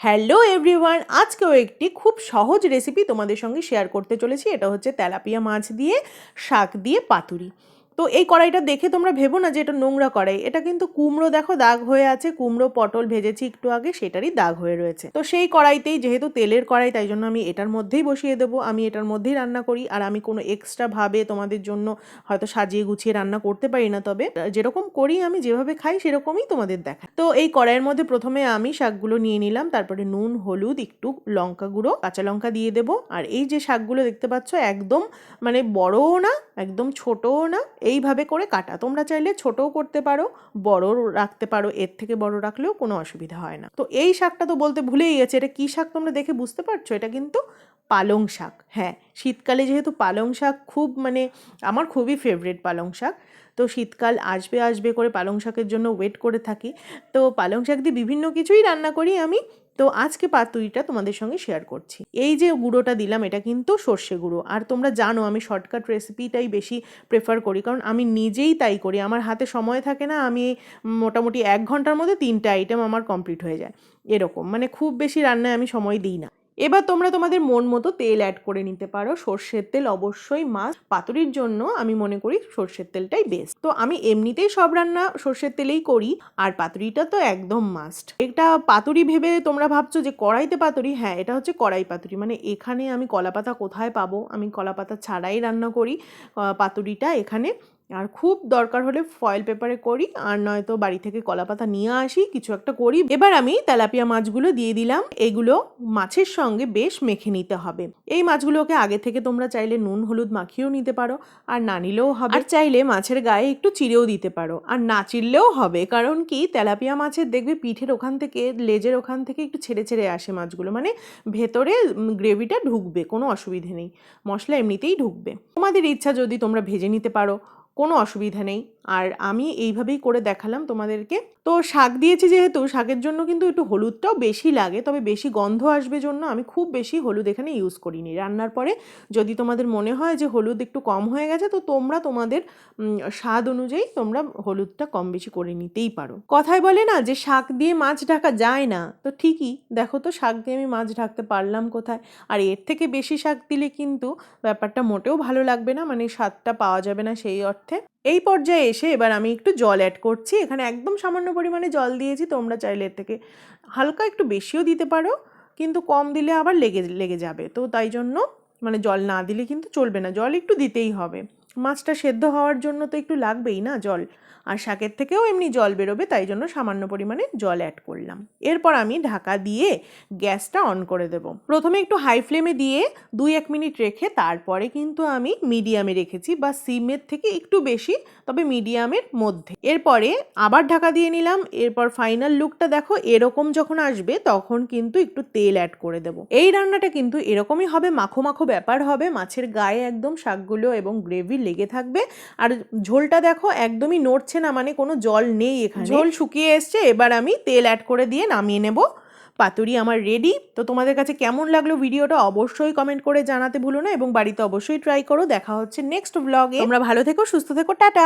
Hello everyone, আজকেও একটি খুব সহজ রেসিপি তোমাদের সঙ্গে শেয়ার করতে চলেছি। এটা হচ্ছে তেলাপিয়া মাছ দিয়ে, শাক দিয়ে, পাতুরি। তো এই কড়াইটা দেখে তোমরা ভেবো না যে এটা নোংরা কড়াই। এটা কিন্তু কুমড়ো দেখো দাগ হয়ে আছে, কুমড়ো, পটল ভেজেছি একটু আগে, সেটারই দাগ হয়ে রয়েছে। তো সেই কড়াইতেই যেহেতু তেলের কড়াই, তাই জন্য আমি এটার মধ্যেই বসিয়ে দেবো। আমি এটার মধ্যেই রান্না করি, আর আমি কোনো এক্সট্রা ভাবে তোমাদের জন্য হয়তো সাজিয়ে গুছিয়ে রান্না করতে পারি না, তবে যেরকম করি আমি, যেভাবে খাই, সেরকমই তোমাদের দেখাই। তো এই কড়াইয়ের মধ্যে প্রথমে আমি শাকগুলো নিয়ে নিলাম, তারপরে নুন, হলুদ, একটু লঙ্কা গুঁড়ো, কাঁচা লঙ্কা দিয়ে দেবো। আর এই যে শাকগুলো দেখতে পাচ্ছ, একদম মানে বড়ও না, একদম ছোটও না এইভাবে করে কাটা। তোমরা চাইলে ছোটও করতে পারো বড় রাখতে পারো, এর থেকে বড় রাখলেও কোনো অসুবিধা হয় না। তো এই শাকটা তো বলতে ভুলেই গেছে, এটা কী শাক তোমরা দেখে বুঝতে পারছ? এটা কিন্তু পালং শাক হ্যাঁ। শীতকালে যেহেতু পালং শাক খুব মানে আমার খুবই ফেভারিট পালং শাক, তো শীতকাল আসবে আসবে করে পালং শাকের জন্য ওয়েট করে থাকি। তো পালং শাক দিয়ে বিভিন্ন কিছুই রান্না করি আমি তো আজকে পাতুরিটা তোমাদের সঙ্গে শেয়ার করছি। এই যে গুঁড়োটা দিলাম, এটা কিন্তু সর্ষে গুঁড়ো। আর তোমরা জানো, আমি শর্টকাট রেসিপিটাই বেশি প্রেফার করি, কারণ আমি নিজেই তাই করি। আমার হাতে সময় থাকে না, আমি মোটামুটি এক ঘণ্টার মধ্যে তিনটা আইটেম আমার কমপ্লিট হয়ে যায়। এরকম মানে খুব বেশি রান্নায় আমি সময় দিই না। এবার তোমরা তোমাদের মন মতো তেল অ্যাড করে নিতে পারো। সর্ষের তেল অবশ্যই মাছ পাতুরির জন্য আমি মনে করি সর্ষের তেলটাই বেস্ট তো আমি এমনিতেই সব রান্না সর্ষের তেলেই করি, আর পাতুরিটা তো একদম মাস্ট এটা পাতুরি ভেবে তোমরা ভাবছ যে কড়াইতে পাতুরি? হ্যাঁ এটা হচ্ছে কড়াই পাতুরি। মানে এখানে আমি কলাপাতা কোথায় পাবো? আমি কলাপাতা ছাড়াই রান্না করি। পাতুরিটা এখানে আর খুব দরকার হলে ফয়েল পেপারে করি, আর নয়তো বাড়ি থেকে কলাপাতা নিয়ে আসি, কিছু একটা করি। এবার আমি তেলাপিয়া মাছগুলো দিয়ে দিলাম। এগুলো মাছের সঙ্গে বেশ মেখে নিতে হবে। এই মাছগুলোকে আগে থেকে তোমরা চাইলে নুন, হলুদ মাখিয়েও নিতে পারো, আর না নিলেও হবে। আর চাইলে মাছের গায়ে একটু চিড়েও দিতে পারো। আর না চিড়লেও হবে, কারণ কি? তেলাপিয়া মাছের দেখবে পিঠের ওখান থেকে, লেজের ওখান থেকে একটু ছেড়ে ছেড়ে আসে মাছগুলো। মানে ভেতরে গ্রেভিটা ঢুকবে, কোনো অসুবিধে নেই। মশলা এমনিতেই ঢুকবে। তোমাদের ইচ্ছা যদি তোমরা ভেজে নিতে পারো কোনো অসুবিধা নেই। আর আমি এইভাবেই করে দেখালাম তোমাদেরকে। তো শাক দিয়েছি যেহেতু, শাকের জন্য কিন্তু একটু হলুদটাও বেশি লাগে, তবে বেশি গন্ধ আসবে জন্য আমি খুব বেশি হলুদ এখানে ইউজ করিনি। রান্নার পরে যদি তোমাদের মনে হয় যে হলুদ একটু কম হয়ে গেছে, তো তোমরা তোমাদের স্বাদ অনুযায়ী তোমরা হলুদটা কম বেশি করে নিতেই পারো। কথায় বলে না যে শাক দিয়ে মাছ ঢাকা যায় না। তো ঠিকই, দেখো তো শাক দিয়ে আমি মাছ ঢাকতে পারলাম কোথায়? আর এর থেকে বেশি শাক দিলে কিন্তু ব্যাপারটা মোটেও ভালো লাগবে না মানে স্বাদটা পাওয়া যাবে না সেই অর্থে। এই পর্যায়ে এসে এবার আমি একটু জল অ্যাড করছি। এখানে একদম সামান্য পরিমাণে জল দিয়েছি, তোমরা চাইলে এর থেকে হালকা একটু বেশিও দিতে পারো, কিন্তু কম দিলে আবার লেগে লেগে যাবে। তো তাই জন্য মানে জল না দিলে কিন্তু চলবে না, জল একটু দিতেই হবে। মাছটা সেদ্ধ হওয়ার জন্য তো একটু লাগবেই না জল। আর শাকের থেকেও এমনি জল বেরোবে, তাই জন্য সামান্য পরিমাণে জল অ্যাড করলাম। এরপর আমি ঢাকা দিয়ে গ্যাসটা অন করে দেব। প্রথমে একটু হাই ফ্লেমে দিয়ে দুই এক মিনিট রেখে তারপরে কিন্তু আমি মিডিয়ামে রেখেছি বা সিমের থেকে একটু বেশি, তবে মিডিয়ামের মধ্যে। এরপরে আবার ঢাকা দিয়ে নিলাম, এরপর ফাইনাল লুকটা দেখো, এরকম যখন আসবে তখন কিন্তু একটু তেল অ্যাড করে দেব। এই রান্নাটা কিন্তু এরকমই হবে, মাখো মাখো ব্যাপার হবে, মাছের গায়ে একদম শাকগুলো এবং গ্রেভি লেগে থাকবে। আর ঝোলটা দেখো একদমই নড়ছে না মানে কোনো জল নেই এখানে। ঝোল শুকিয়ে এসছে এবার আমি তেল অ্যাড করে দিয়ে নামিয়ে নেব। পাতুরি আমার রেডি তো তোমাদের কাছে কেমন লাগল ভিডিওটা অবশ্যই কমেন্ট করে জানাতে ভুলো না এবং বাড়িতে অবশ্যই ট্রাই করো। দেখা হচ্ছে নেক্সট ব্লগে তোমরা ভালো থেকো সুস্থ থেকো টাটা!